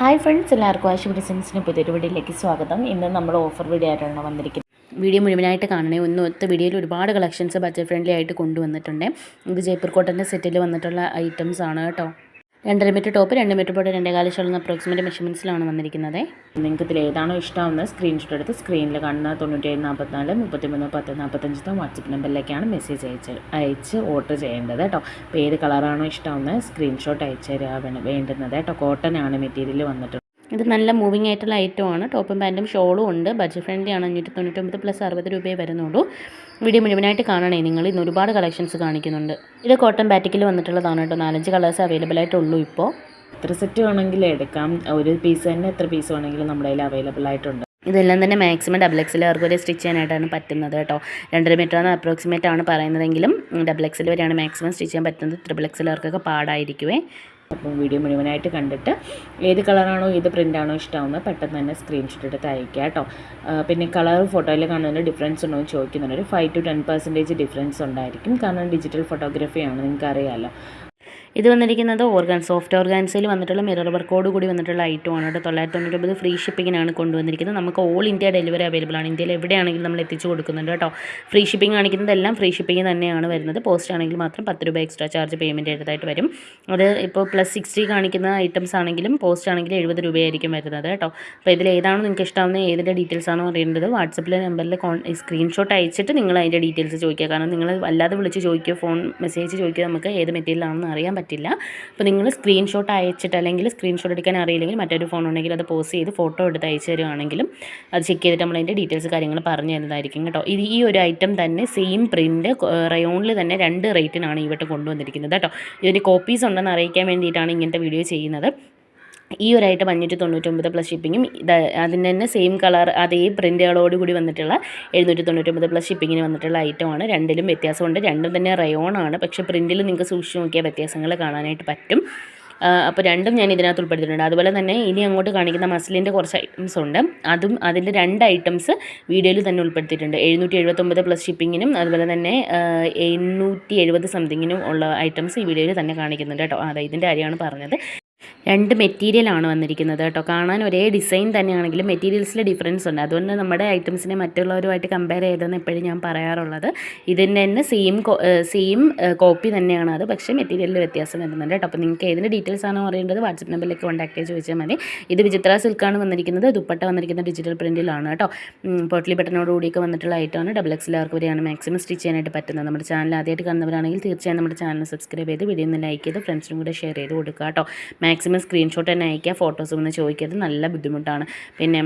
Hi friends എല്ലാവർക്കും ആശു ഡിസൈൻസിന് പുതിയൊരു വീഡിയോയിലേക്ക് സ്വാഗതം. ഇന്ന് നമ്മൾ ഓഫർ വീഡിയോ ആയിട്ടാണ് വന്നിരിക്കുന്നത്. വീഡിയോ മുഴുവനായിട്ട് കാണണേ. ഒന്ന് ഒത്ത വീഡിയോയിൽ ഒരുപാട് കളക്ഷൻസ് ബജറ്റ് ഫ്രണ്ട്ലി ആയിട്ട് കൊണ്ടുവന്നിട്ടുണ്ട്. ഇത് ജയ്പൂർ കോട്ടന്റെ സെറ്റിൽ വന്നിട്ടുള്ള ഐറ്റംസ് ആണ് കേട്ടോ. രണ്ടര മീറ്റർ ടോപ്പ് രണ്ട് മീറ്റർ പോട്ട് രണ്ടേ കാല ഷോളുന്ന അപ്രോക്സിമേറ്റ് മെഷർമെന്റ്സിലാണ് വന്നിരിക്കുന്നത്. നിങ്ങൾക്ക് ഇതിൽ ഏതാണോ ഇഷ്ടമാവുന്നത്? സ്ക്രീൻഷോട്ട് എടുത്ത് സ്ക്രീനിൽ കാണുന്ന തൊണ്ണൂറ്റേഴ് നാൽപ്പത്തിനാല് മുപ്പത്തിമൂന്ന് പത്ത് നാൽപ്പത്തഞ്ചത്തെ വാട്സപ്പ് നമ്പറിലേക്കാണ് മെസ്സേജ് അയച്ച് അയച്ച് ഓർഡർ ചെയ്യേണ്ടത് കേട്ടോ അപ്പോൾ ഏത് കളറാണോ ഇഷ്ടമാവുന്നത്? സ്ക്രീൻഷോട്ട് അയച്ച് തരാ വേണം വേണ്ടുന്നത് കേട്ടോ കോട്ടൺ ആണ് മെറ്റീരിയൽ വന്നിട്ട് ഇത് നല്ല മൂവിങ് ആയിട്ടുള്ള ഐറ്റമാണ് ടോപ്പും പാന്റും ഷോളും ഉണ്ട്. ബഡ്ജറ്റ് ഫ്രണ്ട്ലി ആണ്. അഞ്ഞൂറ്റി തൊണ്ണൂറ്റൊമ്പത് പ്ലസ് അറുപത് രൂപയെ വരുന്നുള്ളൂ. വീഡിയോ മുഴുവനായിട്ട് കാണണേ. നിങ്ങൾ ഇന്ന് ഒരുപാട് കളക്ഷൻസ് കാണിക്കുന്നുണ്ട്. ഇത് കോട്ടൺ ബാറ്റിക്കിൽ വന്നിട്ടുള്ളതാണ് കേട്ടോ. നാലഞ്ച് കളേഴ്സ് അവൈലബിൾ ആയിട്ടുള്ളൂ ഇപ്പോൾ എത്ര സെറ്റ് വേണമെങ്കിലും എടുക്കാം. ഒരു പീസ് തന്നെ എത്ര പീസ് വേണമെങ്കിലും നമ്മുടെ കയ്യിൽ അവൈലബിൾ ആയിട്ടുണ്ട്. ഇതെല്ലാം തന്നെ മാക്സിമം ഡബിൾ എക്സിൽ അവർക്ക് വരെ സ്റ്റിച്ച് ചെയ്യാനായിട്ടാണ് പറ്റുന്നത് കേട്ടോ. രണ്ടര മീറ്റർ ആണ് അപ്രോക്സിമേറ്റ് ആണ് പറയുന്നതെങ്കിലും ഡബിൾ എക്സിൽ വരെയാണ് മാക്സിമം സ്റ്റിച്ച് ചെയ്യാൻ പറ്റുന്നത്. ത്രിബിൾ എക്സിൽ അവർക്കൊക്കെ പാടായിരിക്കുവേ. അപ്പം വീഡിയോ മുഴുവനായിട്ട് കണ്ടിട്ട് ഏത് കളറാണോ ഏത് പ്രിന്റാണോ ഇഷ്ടമാവുന്നത് പെട്ടെന്ന് തന്നെ സ്ക്രീൻഷോട്ട് എടുത്ത് അയക്കുക കേട്ടോ. പിന്നെ കളർ ഫോട്ടോയിൽ കാണുന്നതിന് ഡിഫറൻസ് ഉണ്ടോ എന്ന് ചോദിക്കുന്നുണ്ട് ഒരു five to ten percentage difference ഉണ്ടായിരിക്കും. കാരണം ഡിജിറ്റൽ ഫോട്ടോഗ്രാഫിയാണ് നിങ്ങൾക്ക് അറിയാമല്ലോ ഇത് വന്നിരിക്കുന്നത് ഓർഗാൻ സോഫ്റ്റ് ഓർഗാൻസിൽ വന്നിട്ടുള്ള മിറർ വർക്കോട് കൂടി വന്നിട്ടുള്ള ഐറ്റം ആണ് കേട്ടോ. തൊള്ളായിരത്തി തൊണ്ണൂറ്റൊമ്പത് ഫ്രീ ഷിപ്പിങ്ങിനാണ് കൊണ്ടുവന്നിരിക്കുന്നത്. നമുക്ക് ഓൾ ഇന്ത്യ ഡെലിവറി അവൈലബിൾ ആണ്. ഇന്ത്യയിൽ എവിടെയാണെങ്കിലും നമ്മൾ എത്തിച്ചു കൊടുക്കുന്നുണ്ട് കേട്ടോ. ഫ്രീ ഷിപ്പിംഗ് കാണിക്കുന്നതെല്ലാം ഫ്രീ ഷിപ്പിംഗ് തന്നെയാണ് വരുന്നത്. പോസ്റ്റ് ആണെങ്കിൽ മാത്രം പത്ത് രൂപ എക്സ്ട്രാ ചാർജ് പേയ്മെന്റ് ചെയ്തതായിട്ട് വരും. അത് ഇപ്പോൾ പ്ലസ് സിക്സ്റ്റി കാണിക്കുന്ന ഐറ്റംസ് ആണെങ്കിലും പോസ്റ്റ് ആണെങ്കിലും എഴുപത് രൂപയായിരിക്കും വരുന്നത് കേട്ടോ. അപ്പോൾ ഇതിൽ ഏതാണ് നിങ്ങൾക്ക് ഇഷ്ടമാവുന്ന ഏതിന്റെ ഡീറ്റെയിൽസ് ആണോ അറിയേണ്ടത് വാട്സപ്പിലെ നമ്പറിൽ കോൺ സ്ക്രീൻഷോട്ട് അയച്ചിട്ട് നിങ്ങൾ അതിന്റെ ഡീറ്റെയിൽസ് ചോദിക്കുക. കാരണം നിങ്ങൾ അല്ലാതെ വിളിച്ച് ചോദിക്കുക ഫോൺ മെസ്സേജ് ചോദിക്കുക നമുക്ക് ഏത് മെറ്റീരിയലാണെന്ന് അറിയാൻ പറ്റില്ല. അപ്പോൾ നിങ്ങൾ സ്ക്രീൻഷോട്ട് അയച്ചിട്ട് അല്ലെങ്കിൽ സ്ക്രീൻഷോട്ട് എടുക്കാൻ അറിയില്ലെങ്കിൽ മറ്റൊരു ഫോൺ ഉണ്ടെങ്കിൽ അത് പോസ് ചെയ്ത് ഫോട്ടോ എടുത്ത് അയച്ചു തരുവാണെങ്കിലും അത് ചെക്ക് ചെയ്തിട്ട് നമ്മൾ അതിന്റെ ഡീറ്റെയിൽസ് കാര്യങ്ങൾ പറഞ്ഞു തരുന്നതായിരിക്കും കേട്ടോ. ഇത് ഈ ഒരു ഐറ്റം തന്നെ സെയിം പ്രിന്റ് റയോണിൽ തന്നെ രണ്ട് റേറ്റിനാണ് ഇവിടെ കൊണ്ടുവന്നിരിക്കുന്നത് കേട്ടോ. ഇതിന്റെ കോപ്പീസ് ഉണ്ടെന്ന് അറിയിക്കാൻ വേണ്ടിയിട്ടാണ് ഇങ്ങനത്തെ വീഡിയോ ചെയ്യുന്നത്. ഈ ഒരു ഐറ്റം അഞ്ഞൂറ്റി തൊണ്ണൂറ്റൊമ്പത് പ്ലസ് ഷിപ്പിങ്ങും അതിന് തന്നെ സെയിം കളർ അതേ പ്രിന്റുകളോട് കൂടി വന്നിട്ടുള്ള എഴുന്നൂറ്റി തൊണ്ണൂറ്റൊമ്പത് പ്ലസ് ഷിപ്പിങ്ങിന് വന്നിട്ടുള്ള ഐറ്റമാണ് രണ്ടിലും വ്യത്യാസമുണ്ട്. രണ്ടും തന്നെ റയോൺ ആണ്. പക്ഷേ പ്രിന്റിൽ നിങ്ങൾക്ക് സൂക്ഷിച്ച് നോക്കിയാൽ വ്യത്യാസങ്ങൾ കാണാനായിട്ട് പറ്റും. അപ്പോൾ രണ്ടും ഞാൻ ഇതിനകത്ത് ഉൾപ്പെടുത്തിയിട്ടുണ്ട്. അതുപോലെ തന്നെ ഇനി അങ്ങോട്ട് കാണിക്കുന്ന മസിലിന്റെ കുറച്ച് ഐറ്റംസ് ഉണ്ട്. അതും അതിന്റെ രണ്ട് ഐറ്റംസ് വീഡിയോയിൽ തന്നെ ഉൾപ്പെടുത്തിയിട്ടുണ്ട്. എഴുന്നൂറ്റി എഴുപത്തൊമ്പത് പ്ലസ് ഷിപ്പിങ്ങിനും അതുപോലെ തന്നെ എണ്ണൂറ്റി എഴുപത് സംതിങ്ങിനും ഉള്ള ഐറ്റംസ് ഈ വീഡിയോയിൽ തന്നെ കാണിക്കുന്നുണ്ട് കേട്ടോ. അതെ ഇതിന്റെ കാര്യമാണ് പറഞ്ഞത്. രണ്ട് മെറ്റീരിയലാണ് വന്നിരിക്കുന്നത് കേട്ടോ. കാണാൻ ഒരേ ഡിസൈൻ തന്നെയാണെങ്കിലും മെറ്റീരിയൽസിൽ ഡിഫറൻസ് ഉണ്ട്. അതുകൊണ്ട് നമ്മുടെ ഐറ്റംസിനെ മറ്റുള്ളവരുമായിട്ട് കമ്പയർ ചെയ്തെന്ന് എപ്പോഴും ഞാൻ പറയാറുള്ളത്. ഇതിന്റെ തന്നെ സെയിം സെയിം കോപ്പി തന്നെയാണ് അത്. പക്ഷേ മെറ്റീരിയലിൽ വ്യത്യാസം വരുന്നുണ്ട് കേട്ടോ. അപ്പോൾ നിങ്ങൾക്ക് ഏതിന്റെ ഡീറ്റെയിൽസ് ആണോ അറിയേണ്ടത് വാട്സപ്പ് നമ്പറിലേക്ക് കോൺടാക്ട് ചെയ്ത് ചോദിച്ചാൽ മതി. ഇത് വിചിത്ര സിൽക്കാണ് വന്നിരിക്കുന്നത്. ദുപ്പട്ട വന്നിരിക്കുന്നത് ഡിജിറ്റൽ പ്രിന്റിലാണ് കേട്ടോ. ബട്ടനോട് കൂടിയൊക്കെ വന്നിട്ടുള്ള ഐറ്റമാണ് ഡബിൾ എക്സ് ആർക്ക് വരെയാണ് മാക്സിമം സ്റ്റിച്ച് ചെയ്യാനായിട്ട് പറ്റുന്നത്. നമ്മുടെ ചാനൽ ആദ്യമായിട്ട് കാണുന്നവരാണെങ്കിൽ തീർച്ചയായും നമ്മുടെ ചാനൽ സബ്സ്ക്രൈബ് ചെയ്ത് വീഡിയോ ഒന്ന് ലൈക്ക് ചെയ്ത് ഫ്രണ്ട്സിനും കൂടെ ഷെയർ ചെയ്ത് കൊടുക്കുക കേട്ടോ. മാക്സിമം സ്ക്രീൻഷോട്ട് തന്നെ അയക്കുക ഫോട്ടോസ് ഒന്ന് ചോദിക്കരുത്. നല്ല ബുദ്ധിമുട്ടാണ്. പിന്നെ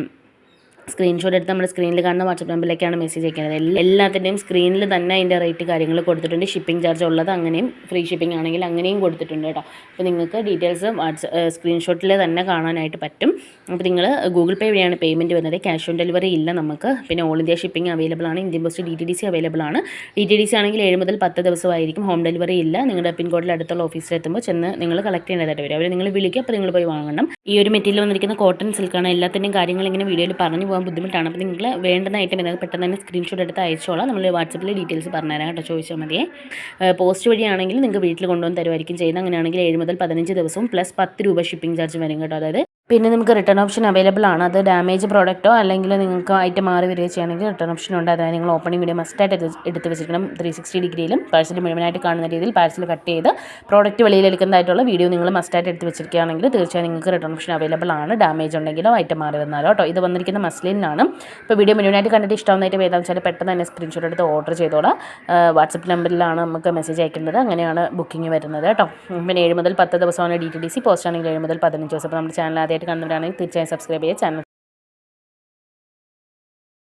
സ്ക്രീൻഷോട്ട് എടുത്ത് നമ്മുടെ സ്ക്രീനിൽ കാണുന്ന വാട്സപ്പ് നമ്പറിലേക്കാണ് മെസ്സേജ് അയക്കുന്നത്. എല്ലാ എല്ലാത്തിന്റെയും സ്ക്രീനിൽ തന്നെ അതിന്റെ റേറ്റ് കാര്യങ്ങൾ കൊടുത്തിട്ടുണ്ട്. ഷിപ്പിംഗ് ചാർജ് ഉള്ളത് അങ്ങനെയും ഫ്രീ ഷിപ്പിംഗ് ആണെങ്കിൽ അങ്ങനെയും കൊടുത്തിട്ടുണ്ട് കേട്ടോ. അപ്പോൾ നിങ്ങൾക്ക് ഡീറ്റെയിൽസ് വാട്സപ്പ് സ്ക്രീൻഷോട്ടിൽ തന്നെ കാണാനായിട്ട് പറ്റും. അപ്പോൾ നിങ്ങൾ ഗൂഗിൾ പേ വഴിയാണ് പേയ്മെന്റ് വരുന്നത്. ക്യാഷ് ഓൺ ഡെലിവറി ഇല്ല നമുക്ക്. പിന്നെ ഓൾ ഇന്ത്യ ഷിപ്പിംഗ് അവൈലബിൾ ആണ്. Indian post D T D C available ആണ്. ഡി ടി ഡി സി ആണെങ്കിൽ ഏഴ് മുതൽ പത്ത് ദിവസമായിരിക്കും. ഹോം ഡെലിവറി ഇല്ല. നിങ്ങളുടെ പിൻകോഡിൽ അടുത്തുള്ള ഓഫീസിൽ എത്തുമ്പോൾ ചെന്ന് നിങ്ങൾ കളക്ട് ചെയ്യേണ്ടതായിട്ട് വരും. അവർ നിങ്ങൾ വിളിക്കുക അപ്പോൾ നിങ്ങൾ പോയി വാങ്ങണം. ഈ ഒരു മെറ്റീരിയൽ വന്നിരിക്കുന്ന കോട്ടൺ സിൽക്കാണ് എല്ലാത്തിന്റെയും കാര്യങ്ങൾ ഇങ്ങനെ വീഡിയോയിൽ പറഞ്ഞു പോകാൻ ബുദ്ധിമുട്ടാണ്. അപ്പോൾ നിങ്ങൾ വേണ്ടുന്ന ഐറ്റം ഇത് പെട്ടെന്ന് തന്നെ സ്ക്രീൻഷോട്ട് എടുത്ത് അയച്ചോളാം. നമ്മൾ വാട്സപ്പിൽ ഡീറ്റെയിൽസ് പറഞ്ഞുതരാം കേട്ടോ. ചോദിച്ചാൽ മതിയേ. പോസ്റ്റ് വഴിയാണെങ്കിൽ നിങ്ങൾക്ക് വീട്ടിൽ കൊണ്ടുവന്ന് തരുമായിരിക്കും ചെയ്യുന്നത്. അങ്ങനെയാണെങ്കിൽ ഏഴ് മുതൽ പതിനഞ്ച് ദിവസവും പ്ലസ് പത്ത് രൂപ ഷിപ്പിംഗ് ചാർജ് വരും കേട്ടോ. അതായത് പിന്നെ നമുക്ക് റിട്ടേൺ ഓപ്ഷൻ അവൈലബിൾ ആണ്. അത് ഡാമേജ് പ്രോഡക്റ്റോ അല്ലെങ്കിൽ നിങ്ങൾക്ക് ഐറ്റം മാറി വരികയോ ചെയ്യുകയാണെങ്കിൽ റിട്ടേൺ ഓപ്ഷൻ ഉണ്ട്. അതായത് നിങ്ങൾ ഓപ്പണിംഗ് വീഡിയോ മസ്റ്റായിട്ട് എടുത്ത് വെച്ചിരിക്കണം. ത്രീ സിക്സ്റ്റി ഡിഗ്രിയിലും പാഴ്സൽ മുഴുവനായിട്ട് കാണുന്ന രീതിയിൽ പാഴ്സൽ കട്ട് ചെയ്ത് പ്രോഡക്റ്റ് വെളിയിൽ എടുക്കുന്നതായിട്ടുള്ള വീഡിയോ നിങ്ങൾ മസ്റ്റായിട്ട് എടുത്ത് വെച്ചിരിക്കുകയാണെങ്കിൽ തീർച്ചയായും നിങ്ങൾക്ക് റിട്ടേൺ ഓപ്ഷൻ അവൈലബിൾ ആണ്. ഡാമേജ് ഉണ്ടെങ്കിലോ ഐറ്റം മാറി വന്നാലോ കേട്ടോ ഇത് വന്നിരിക്കുന്ന മസ്ലിനാണ് ഇപ്പോൾ വീഡിയോ മുഴുവനായിട്ട് കണ്ടിട്ട് ഇഷ്ടമാവുന്ന ഐറ്റം ഏതാണെന്ന് വെച്ചാൽ പെട്ടെന്ന് തന്നെ സ്ക്രീൻഷോട്ട് എടുത്ത് ഓർഡർ ചെയ്തോളാം. വാട്സപ്പ് നമ്പറിലാണ് നമുക്ക് മെസ്സേജ് അയക്കുന്നത്. അങ്ങനെയാണ് ബുക്കിംഗ് വരുന്നത് കേട്ടോ പിന്നെ ഏഴ് മുതൽ പത്ത് ദിവസമാണ് D T D C post ആണെങ്കിൽ ഏഴ് മുതൽ പതിനഞ്ച് ദിവസം. അപ്പോൾ നമ്മുടെ ചാനൽ ആദ്യമായിട്ട് കാണുന്നവരാണെങ്കിൽ തീർച്ചയായും സബ്സ്ക്രൈബ് ചെയ്യുക ചാനൽ